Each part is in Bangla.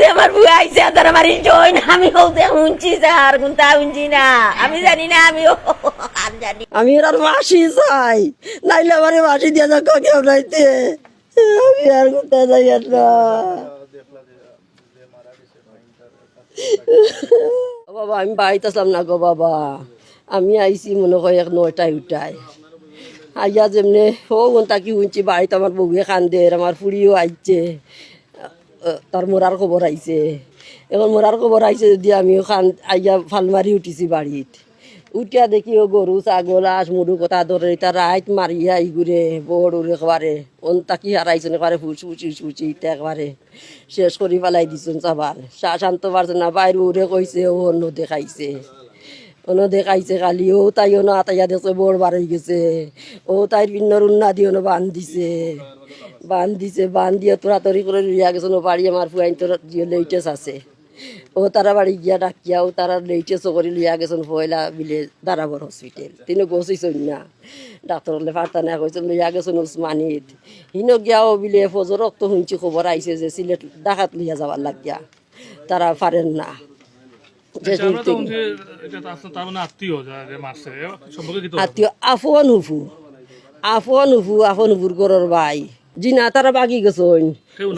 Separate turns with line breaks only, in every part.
রাতে আমার আইছে আমার জয় না। আমি হতে শুনছি স্যার কোনটা শুনছি না। আমি জানি না, আমি
আমি আর মাসি চাই, নাইলে আমার মাসি দিয়ে যাক কেউ নাইতে আমি আর কোথায় যাই না। বাবা, আমি বাড়িতে আসলাম না গো বাবা। আমি আইছি মনে হয় এক নয়টায় উঠাই আইয়া যেমনি, ও ঘণ্টা কি শুনছি বাড়িতে আমার বউয়ে কান্দে আমার ফুড়িও আইছে। তার মোরার খবর আইছে। এখন মোরার খবর আইছে যদি আমিও খান আইয়া ফালমারি উঠিছি বাড়িত। উঠিয়া দেখি ও গরু, ছাগল আস মুরু কথা ধরে এটা রাইত মারিয়া ইগুরে বড় উড়ে একবারে। অন তাকি হারাইছেন একবারে ফুস ফুচি ফুচি ইটা একবারে। শেষ করি পেলাই দিছুন চা শান্ত পারছে না, বাইরে উড়ে কইছে ও অন্য দেখাইছে। অন্য দেখাইছে খালি ও তাই অন্য আতাইয়া দেখছে বড় বাড়ি গেছে ও তাই বিন্নর উন্না দিয়ে অন্য বান দিছে বান দিছে বান দিয়ে তোরা তরি করে লইয়া গেছে বাড়ি আমার ফুয়াইন তোর জিও লেটেস আছে ও তারা বাড়ি গিয়া ডাকিয়া ও তারা লেটেস করে লইয়া গেছেন ফয়লা বিলে দারাবর হসপিটাল তিনি গছিছন না ডাক্তর হলে ফার্তা না কইছেন লইয়া গেছেন উসমানিত হিনো গিয়া ও বিলে ফজর রক্ত শুনছি খবর আইছে যে সিলেট ডাকাত লইয়া যাবার লাগিয়া তারা পারেন না
আত্মীয় কি তো
আত্মীয় আফন হুফু আফন হুফু আফন হুফুর গরর ভাই। জি না তারা বাগি গেছন।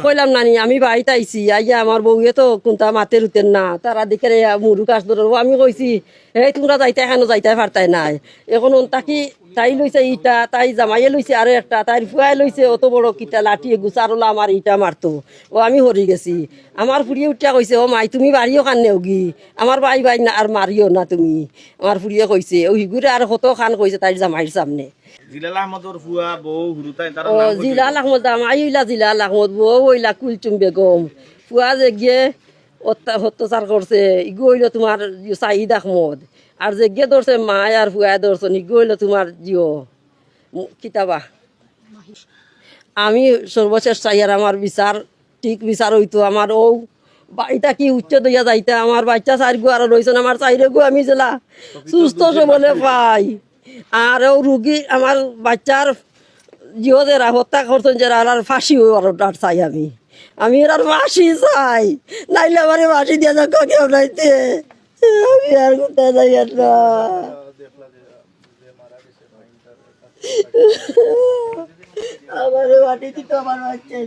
কইলাম নানি আমি বাড়িতে তাইছি আইয়া আমার বউয়ে তো কোনটা মাতে রুতেন না। তারা দেখে মুরু কাজ ধরো আমি কইছি এই তোমরা যাইতে কেন যাইতে পারতাই নাই। এখন তাকি তাই লইছে ইটা তাই জামাইয়ে লইছে আরও একটা তাই ফুয়াই লইছে অত বড় কিটা লাঠিয়ে গুছারলা আমার ইটা মারতো। ও আমি হরি গেছি। আমার ফুড়িয়ে উঠিয়া কইছে ও মাই তুমি বাড়িও খান নেওগি আমার বাই বাই না আর মারিও না তুমি। আমার ফুড়িয়ে কইছে ও হিগুরে আর কত খান কইছে তাই জামাইয়ের সামনে।
জিলাল আহমদর ফুয়া বউ হুরুতাই তার
ও জিলাল আহমদ ইলা জিলাল আহমদ বউ ওইলা কুলচুম বেগম। ফুয়া যে গিয়ে অত্যাচার করছে, ইগো তোমার সাইদ আহমদ। আর যে গিয়ে ধরছে মায় আর ফুয়া ধরছে, ইগো তোমার জিও। কিতাবা। আমি সর্বশেষ চাই আর আমার বিচার, ঠিক বিচার হইতো আমার ও। বাড়িটা কি উচ্চ দইয়া যাইতে? আমার বাচ্চা চার গো, আর রয়েছেন আমার চাইরে গো আমি জেলা। সুস্থ সবলে পাই। আর ও রুগী, আমার বাচ্চার জিও যারা হত্যা করছেন যারা, আর ফাঁসি ওটার চাই আমি। আমি আর বাসি চাই। নাইলে আমার বাসি দিয়ে যাক কেউ নাইতে আমি আর কোথায় যাই না। আমার বাটি দিতে আমার বাচ্চা